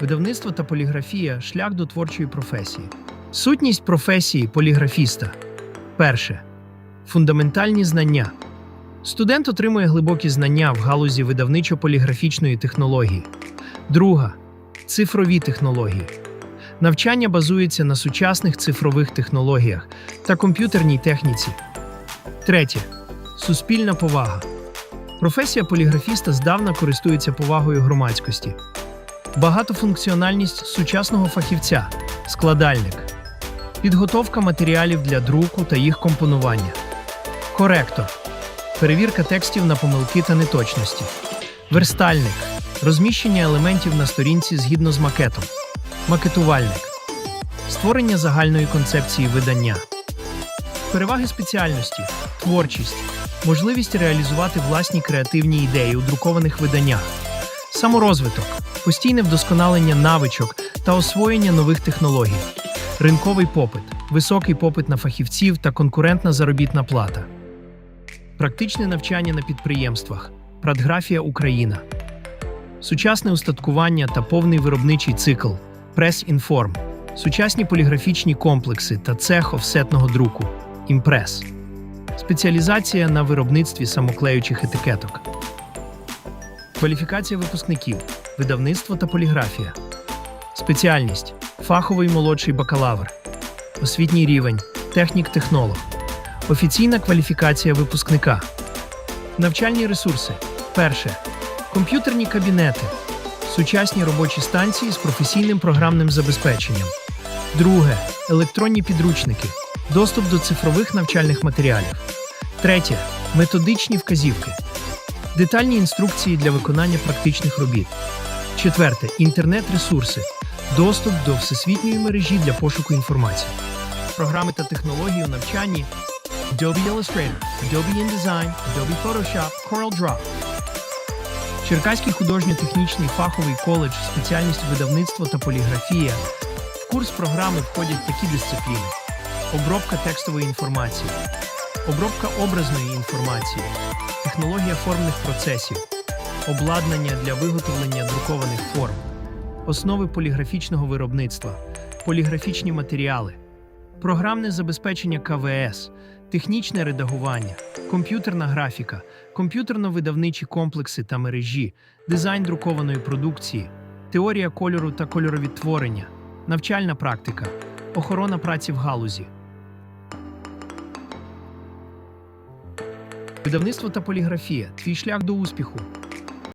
Видавництво та поліграфія шлях до творчої професії. Сутність професії поліграфіста. Перше. Фундаментальні знання. Студент отримує глибокі знання в галузі видавничо-поліграфічної технології. Друга цифрові технології. Навчання базується на сучасних цифрових технологіях та комп'ютерній техніці. Третє суспільна повага. Професія поліграфіста здавна користується повагою громадськості. Багатофункціональність сучасного фахівця, складальник, підготовка матеріалів для друку та їх компонування, коректор, перевірка текстів на помилки та неточності, верстальник, розміщення елементів на сторінці згідно з макетом, макетувальник, створення загальної концепції видання, переваги спеціальності, творчість, можливість реалізувати власні креативні ідеї у друкованих виданнях, саморозвиток, постійне вдосконалення навичок та освоєння нових технологій, ринковий попит, високий попит на фахівців та конкурентна заробітна плата, практичне навчання на підприємствах, Прадграфія Україна, сучасне устаткування та повний виробничий цикл, прес-інформ, сучасні поліграфічні комплекси та цех офсетного друку, імпрес, спеціалізація на виробництві самоклеючих етикеток. Кваліфікація випускників, видавництво та поліграфія. Спеціальність фаховий молодший бакалавр. Освітній рівень технік-технолог. Офіційна кваліфікація випускника. Навчальні ресурси. Перше. Комп'ютерні кабінети. Сучасні робочі станції з професійним програмним забезпеченням. Друге. Електронні підручники. Доступ до цифрових навчальних матеріалів. Третє. Методичні вказівки. Детальні інструкції для виконання практичних робіт. Четверте інтернет-ресурси. Доступ до всесвітньої мережі для пошуку інформації. Програми та технології у навчанні Adobe Illustrator, Adobe InDesign, Adobe Photoshop, CorelDRAW. Черкаський художньо-технічний фаховий коледж, спеціальність видавництво та поліграфія. В курс програми входять такі дисципліни: обробка текстової інформації, обробка образної інформації, технологія формних процесів, обладнання для виготовлення друкованих форм, основи поліграфічного виробництва, поліграфічні матеріали, програмне забезпечення КВС, технічне редагування, комп'ютерна графіка, комп'ютерно-видавничі комплекси та мережі, дизайн друкованої продукції, теорія кольору та кольоровідтворення, навчальна практика, охорона праці в галузі. Видавництво та поліграфія твій шлях до успіху.